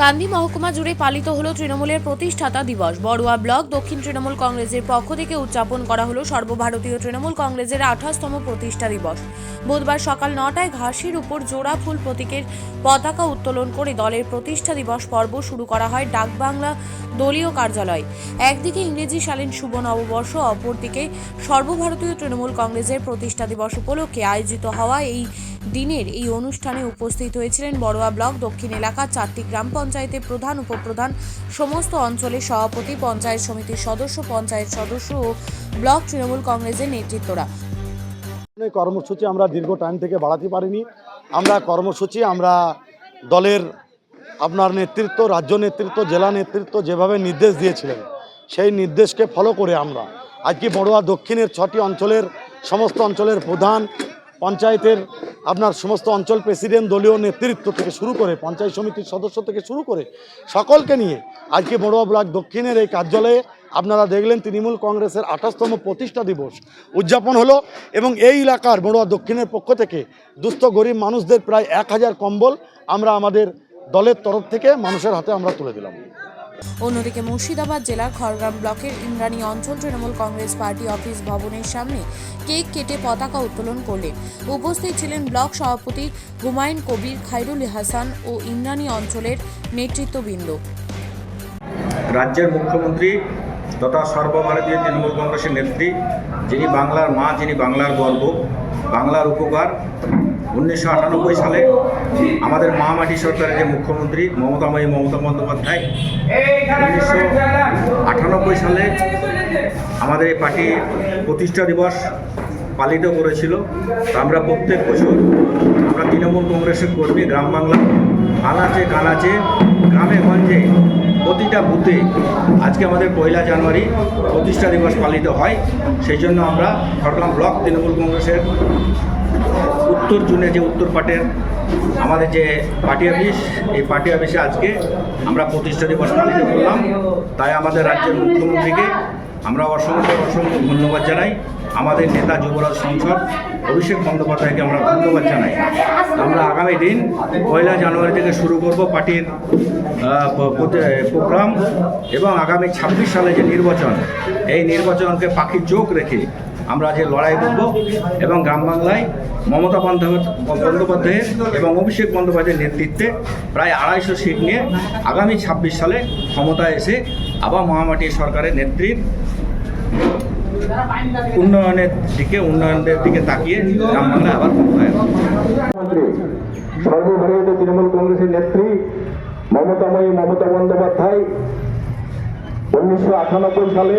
কান্দি মহকুমা জুড়ে পালিত হলো তৃণমূলের প্রতিষ্ঠাতা দিবস। বড়ুয়া ব্লক দক্ষিণ তৃণমূল কংগ্রেসের পক্ষ থেকে উদযাপন করা হলো সর্বভারতীয় তৃণমূল কংগ্রেসের আঠাশতম প্রতিষ্ঠা দিবস। বুধবার সকাল নটায় ঘাসের উপর জোড়া ফুল প্রতীকের পতাকা উত্তোলন করে দলের প্রতিষ্ঠা দিবস পর্ব শুরু করা হয় ডাকবাংলা দলীয় কার্যালয়। একদিকে ইংরেজি সালেন শুভ নববর্ষ, অপরদিকে সর্বভারতীয় তৃণমূল কংগ্রেসের প্রতিষ্ঠা দিবস উপলক্ষে আয়োজিত হওয়া এই দিনের এই অনুষ্ঠানে উপস্থিত হয়েছিলেন বড়ুয়া ব্লক দক্ষিণ এলাকার চারটি গ্রাম পঞ্চায়েতের প্রধান, উপপ্রধান, সমস্ত অঞ্চলের সভাপতি, পঞ্চায়েত সমিতির সদস্য, পঞ্চায়েত সদস্য ও ব্লক তৃণমূল কংগ্রেসের নেতৃত্বরা। কর্মসূচি আমরা দীর্ঘ টাইম থেকে বাড়াতে পারিনি। আমরা কর্মসূচি, আমরা দলের আপনার নেতৃত্ব, রাজ্য নেতৃত্ব, জেলা নেতৃত্ব যেভাবে নির্দেশ দিয়েছিলেন, সেই নির্দেশকে ফলো করে আমরা। আজকে বড়ুয়া দক্ষিণের ছটি অঞ্চলের, সমস্ত অঞ্চলের প্রধান পঞ্চায়েতের আপনার সমস্ত অঞ্চল প্রেসিডেন্ট দলীয় নেতৃত্ব থেকে শুরু করে পঞ্চায়েত সমিতির সদস্য থেকে শুরু করে সকলকে নিয়ে আজকে বড়ুয়া ব্লক দক্ষিণের এই কার্যালয়ে আপনারা দেখলেন তৃণমূল কংগ্রেসের আঠাশতম প্রতিষ্ঠা দিবস উদযাপন হলো এবং এই এলাকার বড়ুয়া দক্ষিণের পক্ষ থেকে দুস্থ গরিব মানুষদের প্রায় এক হাজার কম্বল আমরা আমাদের দলের তরফ থেকে মানুষের হাতে আমরা তুলে দিলাম। অন্যদিকে মুর্শিদাবাদ জেলার খড়গ্রাম ব্লকের ইন্দ্রাণী অঞ্চল তৃণমূল কংগ্রেস পার্টি অফিস ভবনের সামনে কেক কেটে পতাকা উত্তোলন করলেন। উপস্থিত ছিলেন ব্লক সভাপতি হুমায়ুন কবির খাইরুল হাসান ও ইন্দ্রাণী অঞ্চলের নেতৃত্ববৃন্দ। রাজ্যের মুখ্যমন্ত্রী তথা সর্বভারতীয় তৃণমূল কংগ্রেসের নেত্রী, যিনি বাংলার মা, যিনি বাংলার গর্ব, বাংলার উপকার উনিশশো আটানব্বই সালে আমাদের মা মাটি সরকারের যে মুখ্যমন্ত্রী মমতাময়ী মমতা বন্দ্যোপাধ্যায় উনিশশো আটানব্বই সালে আমাদের এই পার্টি প্রতিষ্ঠা দিবস পালিত করেছিল। আমরা প্রত্যেক বছর আমরা তৃণমূল কংগ্রেসের কর্মী গ্রাম বাংলা আনাচে কানাচে গ্রামে গঞ্জে প্রতিটা বুথে আজকে আমাদের পয়লা জানুয়ারি প্রতিষ্ঠা দিবস পালিত হয়। সেই জন্য আমরা ঘটলাম ব্লক তৃণমূল কংগ্রেসের উত্তর জুনে যে উত্তর পাটের আমাদের যে পার্টি অফিস, এই পার্টি অফিসে আজকে আমরা প্রতিষ্ঠা দিবস পালিত করলাম। তাই আমাদের রাজ্যের মুখ্যমন্ত্রীকে আমরা অসংখ্য অসংখ্য ধন্যবাদ জানাই আমাদের নেতা যুবরাজ সংসদ, অভিষেক বন্দ্যোপাধ্যায়কে আমরা ধন্যবাদ জানাই। আমরা আগামী দিন পয়লা জানুয়ারি থেকে শুরু করব পার্টির প্রোগ্রাম এবং আগামী ছাব্বিশ সালে যে নির্বাচন, এই নির্বাচনকে পাখির চোখ রেখে আমরা আজকে লড়াই করব এবং গ্রাম বাংলায় মমতা বন্দ্যোপাধ্যায় বন্দ্যোপাধ্যায়ের এবং অভিষেক বন্দ্যোপাধ্যায়ের নেতৃত্বে প্রায় আড়াইশো সিট নিয়ে আগামী ছাব্বিশ সালে ক্ষমতায় এসে আবার মহামাটি সরকারের নেত্রীর উন্নয়নের দিকে উন্নয়নের দিকে তাকিয়ে গ্রাম বাংলায় আবার ক্ষমতায় সর্বভারতীয় তৃণমূল কংগ্রেসের নেত্রী মমতাময়ী মমতা বন্দ্যোপাধ্যায় উনিশশো আটানব্বই সালে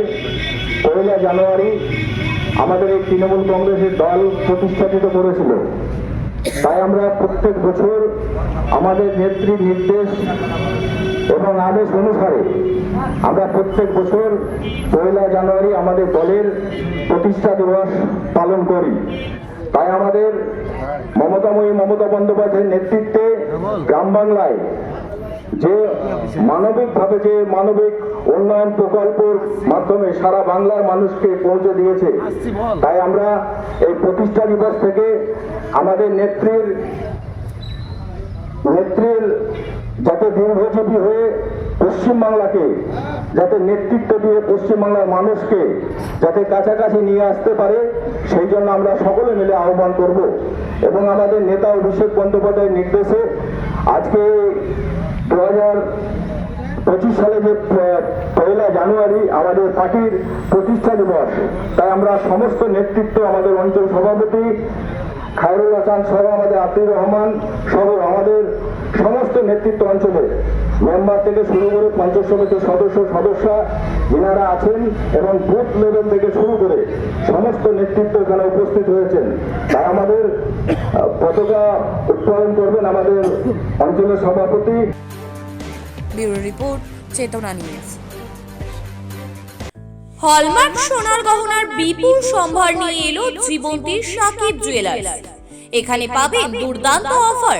পয়লা জানুয়ারি আমাদের এই তৃণমূল কংগ্রেসের দল প্রতিষ্ঠাপিত করেছিল। তাই আমরা প্রত্যেক বছর আমাদের নেত্রীর নির্দেশ এবং আদেশ অনুসারে আমরা প্রত্যেক বছর পয়লা জানুয়ারি আমাদের দলের প্রতিষ্ঠা দিবস পালন করি। তাই আমাদের মমতাময়ী মমতা বন্দ্যোপাধ্যায়ের নেতৃত্বে গ্রাম বাংলায় যে মানবিকভাবে যে মানবিক উন্নয়ন প্রকল্পের মাধ্যমে সারা বাংলার মানুষকে পৌঁছে দিয়েছে, তাই আমরা এই প্রতিষ্ঠা দিবস থেকে আমাদের নেত্রীর নেত্রীর যাতে দীর্ঘজীবী হয়ে পশ্চিমবাংলাকে, যাতে নেতৃত্ব দিয়ে পশ্চিমবাংলার মানুষকে যাতে কাছাকাছি নিয়ে আসতে পারে, সেই জন্য আমরা সকলে মিলে আহ্বান করব। এবং আমাদের নেতা অভিষেক বন্দ্যোপাধ্যায়ের নির্দেশে আজকে দু হাজার পঁচিশ সালে যে পয়লা জানুয়ারি আমাদের পার্টির প্রতিষ্ঠা দিবস। তাই আমরা সমস্ত নেতৃত্ব আমাদের অঞ্চল সভাপতি খায়রুল হাসান সহ আমাদের আতির রহমান সহ নেতৃত্ব অঞ্চলে মেম্বার থেকে শুরু করে পঞ্চায়েত সমিতির সদস্য, সদস্যা যিনারা আছেন এবং বুথ লেভেল থেকে শুরু করে সমস্ত নেতৃত্ব এখানে উপস্থিত হয়েছেন। তাই আমাদের পতাকা উত্তোলন করবেন আমাদের অঞ্চলের সভাপতি। Bureau report, Chetana news. Hallmark সোনার গহনার বিপুল সম্ভার নিয়ে এলো জীবন্তীর সাকিব জুয়েলার্স এখানে পাবেন দুর্দান্ত অফার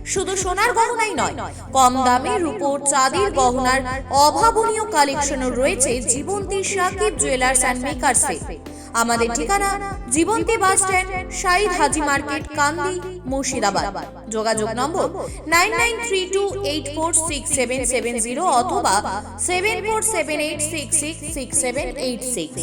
শুধু সোনার গহনাই নয়, কম দামে রূপোর চাঁদির গহনার অভাবনীয় কালেকশনও রয়েছে জীবন্তী সাকিব জুয়েলার্স অ্যান্ড মেকার্সে আমাদের ঠিকানা Jibanti bus stand, Shahid Haji market, Kandi, Murshidabad. যোগাযোগ নম্বর nine nine three two eight four six seven seven zero অথবা seven four seven eight six six six seven eight six.